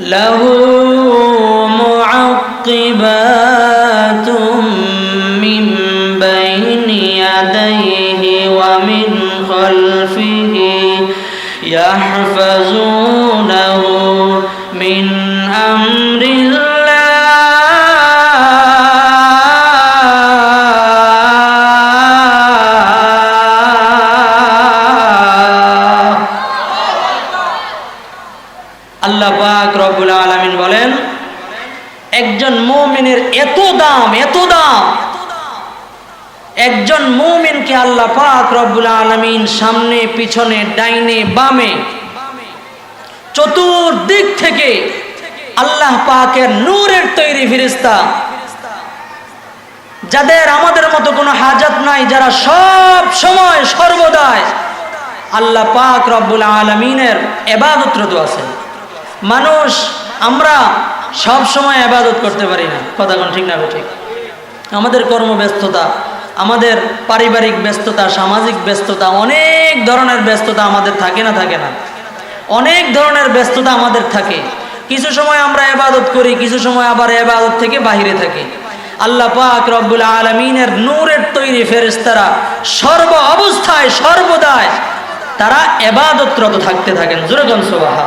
له معقبات من بين يديه ومن خلفه يحفظونه من আল্লাহ পাক রব্বুল আলামিন বলেন, একজন মুমিনের এত দাম এত দাম। একজন মুমিনকে আল্লাহ পাক রব্বুল আলামিন সামনে, পিছনে, ডাইনে, বামে, চতুর্দিক থেকে আল্লাহ পাকের নূরের তৈরি ফিরিস্তা যাদের আমাদের মতো কোনো হাজাত নাই, যারা সব সময় সর্বদাই আল্লাহ পাক রব্বুল আলমিনের এবাদতরত আছেন। মানুষ, আমরা সব সময় আবাদত করতে পারি না। কথা কোন ঠিক না ঠিক? আমাদের কর্মব্যস্ততা, আমাদের পারিবারিক ব্যস্ততা, সামাজিক ব্যস্ততা, অনেক ধরনের ব্যস্ততা আমাদের থাকে না থাকে না। অনেক ধরনের ব্যস্ততা আমাদের থাকে। কিছু সময় আমরা এবাদত করি, কিছু সময় আবার এবাদত থেকে বাহিরে থাকি। আল্লাহ পাক রব্বুল আলমিনের নূরের তৈরি ফেরেস্তারা সর্ব অবস্থায়, সর্বদায় তারা এবাদতরত থাকতে থাকেন। জোরগন সোবাহা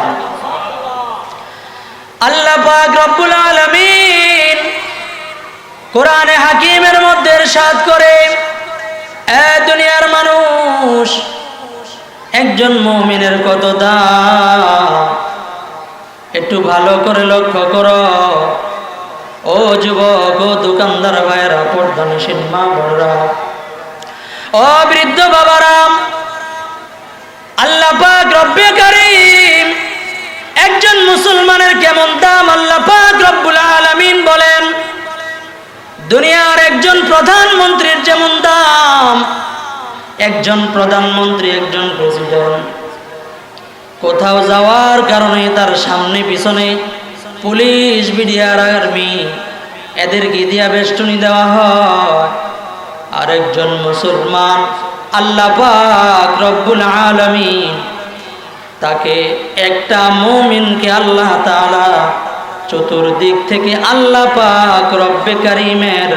আল্লাহ পাক রব্বুল আলামিন কোরআনে হাকিমের মধ্যে ইরশাদ করে দুনিয়ার মানুষ, একজন মুমিনের কত দাম? একটু ভালো করে লক্ষ্য করো। ও যুবক, ও দোকানদার ভাইয়েরা, পর্দানসীন মা বোনরা, ও বৃদ্ধ বাবারাম আল্লাহ পাক রব্বে মুসলমানের কেমন দাম আল্লাহ পাক রব্বুল আলামিন বলেন? দুনিয়ার একজন প্রধানমন্ত্রীর যেমন দাম, একজন প্রধানমন্ত্রী, একজন প্রেসিডেন্ট। কোথাও যাওয়ার কারণে তার সামনে পিছনে পুলিশ, বিডিআর, আর্মি, এদেরকে দিয়া বেষ্টনী দেওয়া হয়। আরেকজন মুসলমান, আল্লাহ পাক রব্বুল আলামিন তাকে একটা মুমিনকে আল্লাহ তালা চতুর্দিক থেকে আল্লাহ পাক রব্বে কারিমের